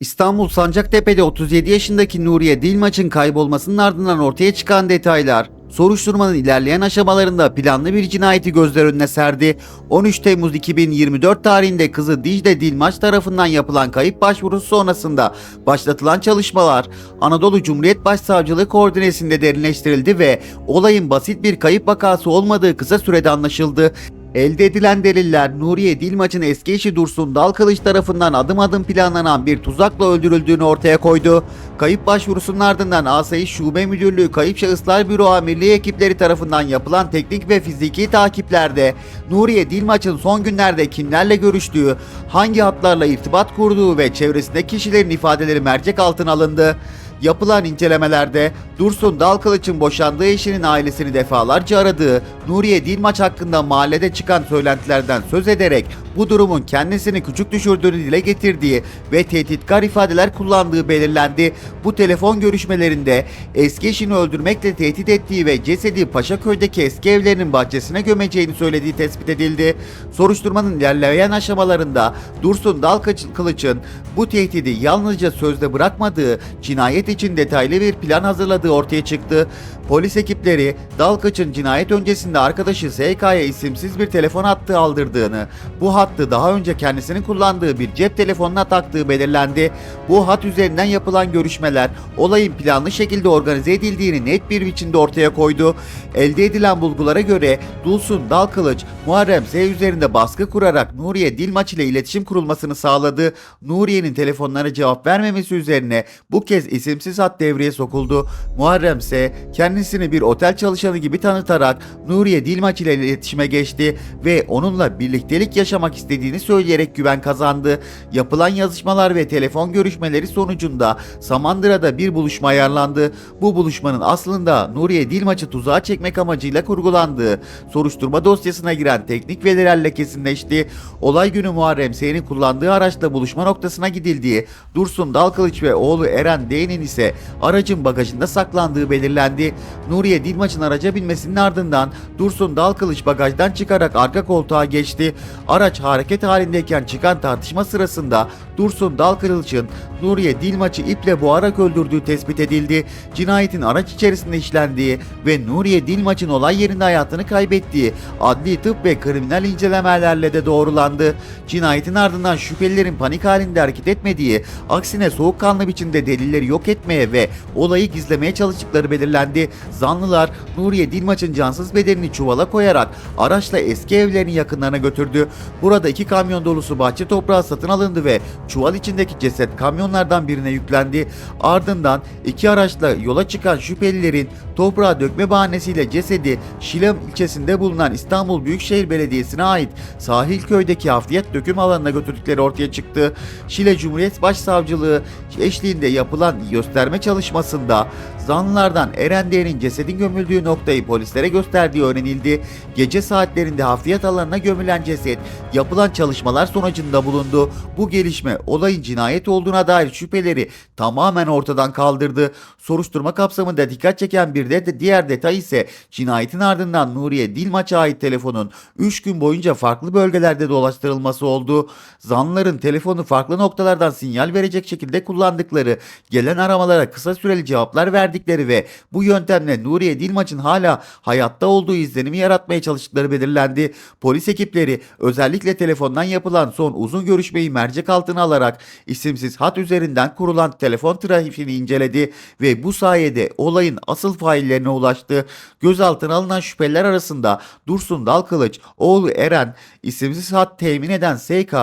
İstanbul Sancaktepe'de 37 yaşındaki Nuriye Dilmaç'ın kaybolmasının ardından ortaya çıkan detaylar, soruşturmanın ilerleyen aşamalarında planlı bir cinayeti gözler önüne serdi. 13 Temmuz 2024 tarihinde kızı Dicle Dilmaç tarafından yapılan kayıp başvurusu sonrasında başlatılan çalışmalar Anadolu Cumhuriyet Başsavcılığı koordinesinde derinleştirildi ve olayın basit bir kayıp vakası olmadığı kısa sürede anlaşıldı. Elde edilen deliller Nuriye Dilmaç'ın eski eşi Dursun Dalkılıç tarafından adım adım planlanan bir tuzakla öldürüldüğünü ortaya koydu. Kayıp başvurusunun ardından Asayiş Şube Müdürlüğü Kayıp Şahıslar Büro Amirliği ekipleri tarafından yapılan teknik ve fiziki takiplerde Nuriye Dilmaç'ın son günlerde kimlerle görüştüğü, hangi hatlarla irtibat kurduğu ve çevresindeki kişilerin ifadeleri mercek altına alındı. Yapılan incelemelerde Dursun Dalkılıç'ın boşandığı eşinin ailesini defalarca aradığı, Nuriye Dilmaç hakkında mahallede çıkan söylentilerden söz ederek bu durumun kendisini küçük düşürdüğünü dile getirdiği ve tehditkar ifadeler kullandığı belirlendi. Bu telefon görüşmelerinde eski eşini öldürmekle tehdit ettiği ve cesedi Paşaköy'deki eski evlerinin bahçesine gömeceğini söylediği tespit edildi. Soruşturmanın ilerleyen aşamalarında Dursun Dalkılıç'ın bu tehdidi yalnızca sözde bırakmadığı, cinayet için detaylı bir plan hazırladığı ortaya çıktı. Polis ekipleri Dalkılıç'ın cinayet öncesinde arkadaşı SK'ya isimsiz bir telefon hattı aldırdığını, bu hattı daha önce kendisinin kullandığı bir cep telefonuna taktığı belirlendi. Bu hat üzerinden yapılan görüşmeler olayın planlı şekilde organize edildiğini net bir biçimde ortaya koydu. Elde edilen bulgulara göre Dulsun Dalkılıç, Muharrem Z üzerinde baskı kurarak Nuriye Dilmaç ile iletişim kurulmasını sağladı. Nuriye'nin telefonlara cevap vermemesi üzerine bu kez isimsiz hat devreye sokuldu. Muharrem ise kendisini bir otel çalışanı gibi tanıtarak Nuriye Dilmaç ile iletişime geçti ve onunla birliktelik yaşamak istediğini söyleyerek güven kazandı. Yapılan yazışmalar ve telefon görüşmeleri sonucunda Samandıra'da bir buluşma ayarlandı. Bu buluşmanın aslında Nuriye Dilmaç'ı tuzağa çekmek amacıyla kurgulandığı soruşturma dosyasına giren teknik verilerle kesinleşti. Olay günü Muharrem S'nin kullandığı araçla buluşma noktasına gidildiği, Dursun Dalkılıç ve oğlu Eren D'nin ise aracın bagajında saklandığı belirlendi. Nuriye Dilmaç'ın araca binmesinin ardından Dursun Dalkılıç bagajdan çıkarak arka koltuğa geçti. Araç hareket halindeyken çıkan tartışma sırasında Dursun Dalkılıç'ın Nuriye Dilmaç'ı iple boğarak öldürdüğü tespit edildi. Cinayetin araç içerisinde işlendiği ve Nuriye Dilmaç'ın olay yerinde hayatını kaybettiği adli tıp ve kriminal incelemelerle de doğrulandı. Cinayetin ardından şüphelilerin panik halinde hareket etmediği, aksine soğukkanlı biçimde delilleri yok etmeye ve olayı gizlemeye çalıştıkları belirlendi. Zanlılar Nuriye Dilmaç'ın cansız bedenini çuvala koyarak araçla eski evlerinin yakınlarına götürdü. Burada iki kamyon dolusu bahçe toprağı satın alındı ve çuval içindeki ceset kamyonlardan birine yüklendi. Ardından iki araçla yola çıkan şüphelilerin toprağa dökme bahanesiyle cesedi Şile ilçesinde bulunan İstanbul Büyükşehir Belediyesi'ne ait sahil köydeki hafriyat döküm alanına götürdükleri ortaya çıktı. Şile Cumhuriyet Başsavcılığı eşliğinde yapılan gösterme çalışmasında zanlılardan Eren D'nin cesedin gömüldüğü noktayı polislere gösterdiği öğrenildi. Gece saatlerinde hafriyat alanına gömülen ceset yapılan çalışmalar sonucunda bulundu. Bu gelişme olayın cinayet olduğuna dair şüpheleri tamamen ortadan kaldırdı. Soruşturma kapsamında dikkat çeken bir de diğer detay ise cinayetin ardından Nuriye Dilmaç'a ait telefonun 3 gün boyunca farklı bölgelerde dolaştırılması oldu. Zanlıların telefonu farklı noktalardan sinyal verecek şekilde kullandıkları, gelen aramalara kısa süreli cevaplar verdikleri ve bu yöntemle Nuriye Dilmaç'ın hala hayatta olduğu izlenimi yaratmaya çalıştıkları belirlendi. Polis ekipleri özellikle telefondan yapılan son uzun görüşmeyi mercek altına alarak isimsiz hat üzerinden kurulan telefon trafiğini inceledi ve bu sayede olayın asıl faillerine ulaştı. Gözaltına alınan şüpheliler arasında Dursun Dalkılıç, oğlu Eren, isimsiz hat temin eden SK,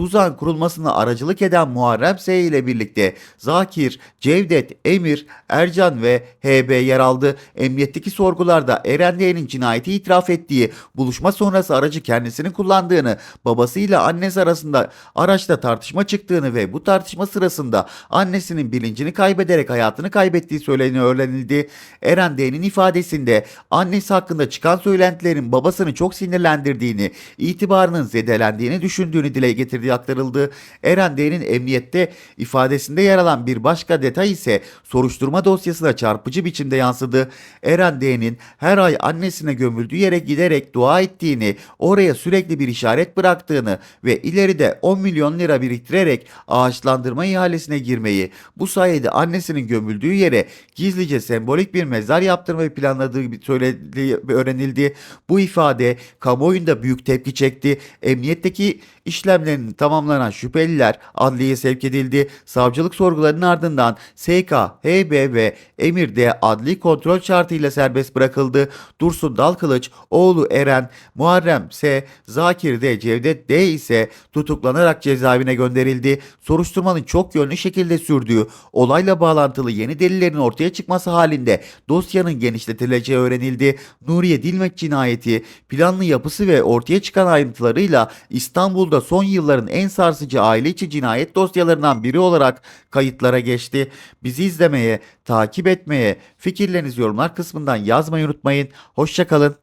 tuzağın kurulmasına aracılık eden Muharrem S ile birlikte Zakir, Cevdet, Emir, Ercan ve HB yer aldı. Emniyetteki sorgularda Eren D'nin cinayeti itiraf ettiği, buluşma sonrası aracı kendisinin kullandığını, babasıyla annesi arasında araçta tartışma çıktığını ve bu tartışma sırasında annesinin bilincini kaybederek hayatını kaybettiği söyleniyor öğrenildi. Eren D'nin ifadesinde annesi hakkında çıkan söylentilerin babasını çok sinirlendirdiğini, itibarının zedelendiğini düşündüğünü dile getirdiği aktarıldı. Eren D'nin emniyette ifadesinde yer alan bir başka detay ise soruşturma dosyasına çarpıcı biçimde yansıdı. Eren D'nin her ay annesine gömüldüğü yere giderek dua ettiğini, oraya sürekli bir işaret bıraktığını ve ileride 10 milyon lira biriktirerek ağaçlandırma ihalesine girmeyi, bu sayede annesinin gömüldüğü yere gizlice sembolik bir mezar yaptırmayı planladığı söylediği öğrenildi. Bu ifade kamuoyunda büyük tepki çekti. Emniyetteki işlemlerinin tamamlanan şüpheliler adliyeye sevk edildi. Savcılık sorgularının ardından SK, HB ve Emir D adli kontrol şartıyla serbest bırakıldı. Dursun Dalkılıç, oğlu Eren, Muharrem S, Zakir D, Cevdet D ise tutuklanarak cezaevine gönderildi. Soruşturmanın çok yönlü şekilde sürdüğü, olayla bağlantılı yeni delillerin ortaya çıkması halinde dosyanın genişletileceği öğrenildi. Nuriye Dilmek cinayeti, planlı yapısı ve ortaya çıkan ayrıntılarıyla İstanbul'da son yılların en sarsıcı aile içi cinayet dosyalarından biri olarak kayıtlara geçti. Bizi izlemeye, takip etmeye, fikirlerinizi yorumlar kısmından yazmayı unutmayın. Hoşçakalın.